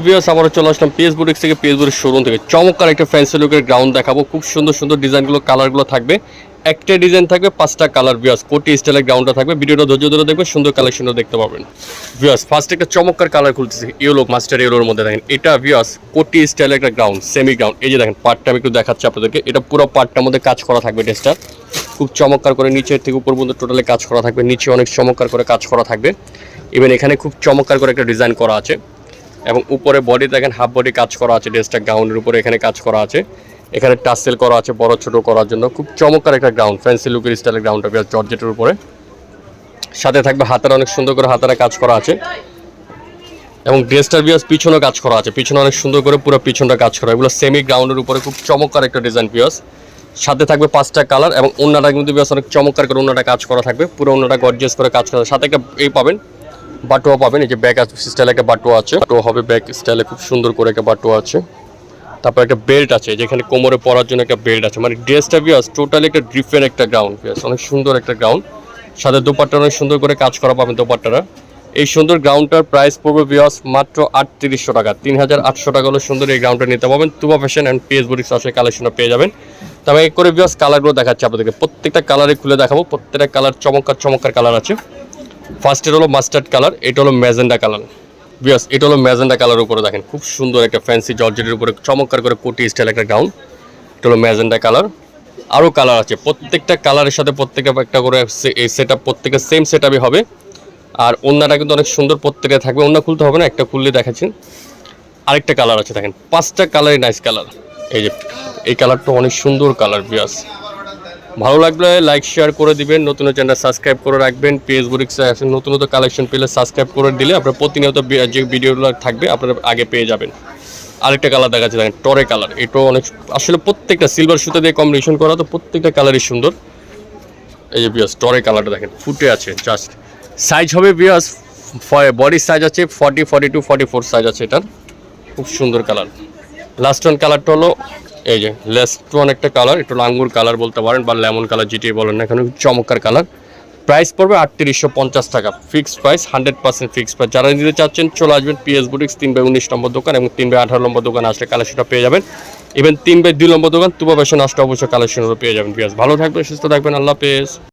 Viewers আবারও চলে আসলাম পিএস বুটিক্স থেকে পিএস শোরুম থেকে। চমৎকার একটা ফ্যান্সি লুকের গ্রাউন্ড দেখাবো। খুব সুন্দর সুন্দর ডিজাইনগুলো কালারগুলো থাকবে। একটা ডিজাইন থাকবে, পাঁচটা কালার ভিউয়ার্স কোটি স্টাইলের গ্রাউন্ডটা থাকবে। ভিডিওটা ধৈর্য ধরে দেখবে সুন্দর কালেকশনও দেখতে পাবেন। ভিউয়ার্স ফার্স্ট একটা চমৎকার কালার খুলতেছে। ইয়েলো মাস্টার ইয়েলোর মধ্যে দেখেন। এটা ভিউয়ার্স কোটি স্টাইলের একটা গ্রাউন্ড সেমি গ্রাউন্ড এই যে দেখেন পার্টটা আমি একটু দেখাচ্ছি আপনাদেরকে। এটা পুরো পার্টটার মধ্যে কাজ করা থাকবে ড্রেসটা খুব চমৎকার করে নিচের থেকে উপর পর্যন্ত টোটালি কাজ করা থাকবে। নিচে অনেক চমৎকার করে কাজ করা থাকবে। ইভেন এখানে খুব চমৎকার করে একটা ডিজাইন করা আছে। এবং উপরে বডি দেখেন হাফ বডি কাজ করা আছে ড্রেসটা গাউনের উপরে এখানে কাজ করা আছে। এখানে টাসেল করা আছে বড় ছোট করার জন্য। খুব চমৎকার একটা গ্রাউন্ড ফ্যান্সি লুকের স্টাইলের গ্রাউন্ডটা বিরাট জর্জেটের উপরে। সাথে থাকবে হাতের অনেক সুন্দর করে হাতারা কাজ করা আছে। এবং ড্রেসটার বিয়াস পিছনে কাজ করা আছে। পিছনে অনেক সুন্দর করে পুরো পিছনটা কাজ করা। এগুলো সেমি গ্রাউন্ডের উপরে খুব চমৎকার একটা ডিজাইন পিয়াস সাথে থাকবে পাঁচটা কালার এবং অন্যটা কিন্তু বিয়াস অনেক চমৎকার করে অন্যটা কাজ করা থাকবে। পুরো অন্যটা গর্জিয়াস করে কাজ করা। সাথে এই পাবেন বাটুয়া পাবেন, এই যে ব্যাক স্টাইল একটা বাটুয়া আছে। বাটুয়া হবে ব্যাক স্টাইলে খুব সুন্দর করে একটা বাটুয়া আছে। তারপর একটা বেল্ট আছে যেখানে কোমরে পরার জন্য একটা বেল্ট আছে। মানে ড্রেসটা বিয়াস টোটালি একটা ডিফারেন্ট একটা গ্রাউন্ড বিয়াস অনেক সুন্দর একটা গ্রাউন্ড সাথে দোপাট্টা অনেক সুন্দর করে কাজ করা পাবেন দোপাট্টারা। এই সুন্দর গ্রাউন্ডটার প্রাইস পড়বে বিয়াস মাত্র আটত্রিশশো টাকা। তিন হাজার আটশো টাকা হলো সুন্দর এই গ্রাউন্ডটা নিতে পারবেন। Tuba fashion and PS boutiques আসলে কালেকশনটা পেয়ে যাবেন। তবে এক করে বিয়াস কালারগুলো দেখাচ্ছি আপনাদেরকে। প্রত্যেকটা কালারে খুলে দেখাবো। প্রত্যেকটা কালার চমৎকার চমৎকার কালার আছে। ফার্স্টের হলো মাস্টার্ড কালার এটা হলো ম্যাজেন্ডা কালার বিয়াস এটা হলো ম্যাজেন্ডা কালার উপরে দেখেন, খুব সুন্দর একটা ফ্যান্সি জর্জেটের উপরে চমৎকার করে কোটি স্টাইল একটা গাউন এটা হলো ম্যাজেন্ডা কালার আরও কালার আছে, প্রত্যেকটা কালারের সাথে প্রত্যেকে একটা করে এই সেট আপ প্রত্যেকে সেম সেট আপই হবে। আর অন্যটা কিন্তু অনেক সুন্দর প্রত্যেকে থাকবে। অন্য খুলতে হবে না, একটা খুললে দেখাচ্ছেন আরেকটা কালার আছে, দেখেন, পাঁচটা কালারই নাইস কালার এই যে, এই কালারটা অনেক সুন্দর কালার বিয়াস ভালো লাগলে লাইক শেয়ার করে দিবেন। নতুন চ্যানেল সাবস্ক্রাইব করে রাখবেন। পেজ বুরিক্সে নতুন নতুন কালেকশন পেলে সাবস্ক্রাইব করে দিলে আপনার প্রতিনিয়ত যে ভিডিওগুলো থাকবে, আপনারা আগে পেয়ে যাবেন। আরেকটা কালার দেখা যাচ্ছে দেখেন টরে কালার এটাও অনেক আসলে প্রত্যেকটা সিলভার সুতা দিয়ে কম্বিনেশন করা, তো প্রত্যেকটা কালারই সুন্দর। এই যে বিয়াস টরে কালারটা দেখেন, ফুটে আছে জাস্ট সাইজ হবে বিয়াস বডির সাইজ আছে forty forty two forty four size আছে এটার। খুব সুন্দর কালার লাস্ট ওয়ান কালারটা হলো এই যে লাস্ট অনেকটা কালার একটু লাঙ্গুর কালার বলতে পারেন বা লেমন কালার যেটি বলেন না এখানে চমৎকার কালার প্রাইস পড়বে আটত্রিশশো পঞ্চাশ টাকা। Fixed price hundred percent fixed price যারা নিতে চাচ্ছেন, চলে আসবেন পিএস বুটিক্স তিন বাই উনিশ নম্বর দোকান এবং তিন বাই আঠারো নম্বর দোকান আসলে কালেকশনটা পেয়ে যাবেন। ইভেন তিন বাই দুই নম্বর দোকান, তুবা বেশন আসলে অবশ্যই কালেকশনগুলো পেয়ে যাবেন পিএস ভালো থাকবেন, সুস্থ থাকবেন, আল্লাহ পেস